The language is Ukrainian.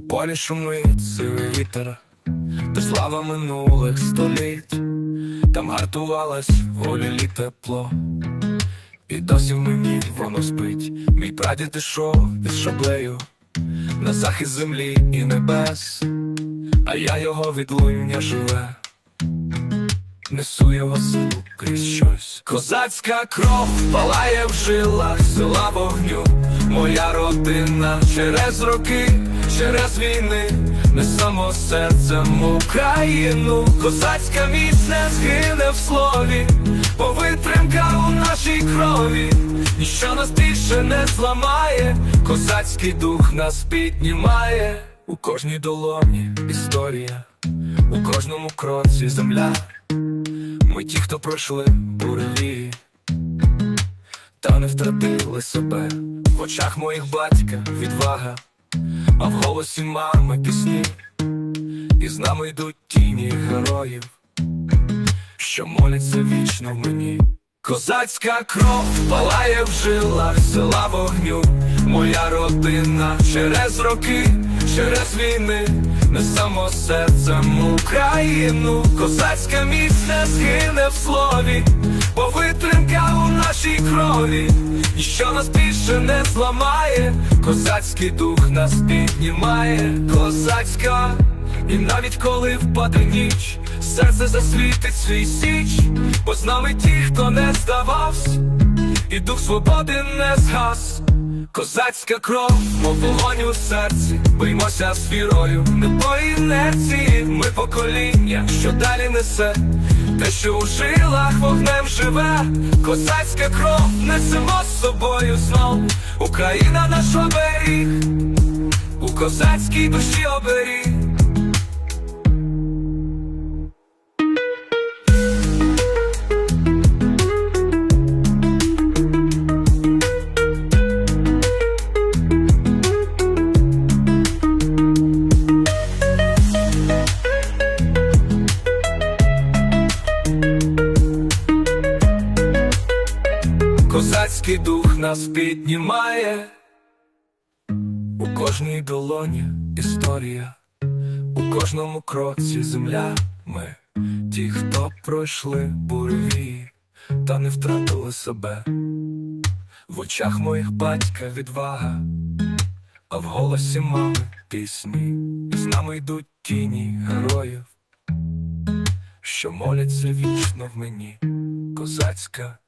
полі шумить сивий вітер, та слава минулих століть, там гартувалась волі лі тепло, і досі в мені воно спить. Мій прадід ішов із шаблею на захист землі і небес, а я його відлуння живе. Несу його силу крізь щось. Козацька кров палає в жилах села вогню. Моя родина через роки, через війни, не само серцем Україну. Козацька міць не згине в слові, бо витримка у нашій крові, ніщо нас більше не зламає, козацький дух нас піднімає. У кожній долоні історія, у кожному кроці земля. Ми ті, хто пройшли буреві, та не втратили себе в очах моїх батька відвага, а в голосі мами пісні, і з нами йдуть тіні героїв, що моляться вічно в мені. Козацька кров палає в жилах села вогню, моя родина через роки, через війни, не само серцем Україну, козацька міць не згине в слові, крові, ніщо нас більше не зламає, козацький дух нас піднімає, козацька, і навіть коли впаде ніч, серце засвітить свій січ, бо з нами ті, хто не здавався, і дух свободи не згас. Козацька кров, мов вогонь у серці, биймося з вірою, не по інерції, ми покоління, що далі несе, те, що у жилах вогнем живе, козацька кров, несемо з собою знов, Україна наш оберіг, у козацькій душі оберіг. Козацький дух нас піднімає, у кожній долоні історія, у кожному кроці земля. Ми ті, хто пройшли буреві, та не втратили себе. В очах моїх батька відвага, а в голосі мами пісні, і з нами йдуть тіні героїв, що моляться вічно в мені, козацька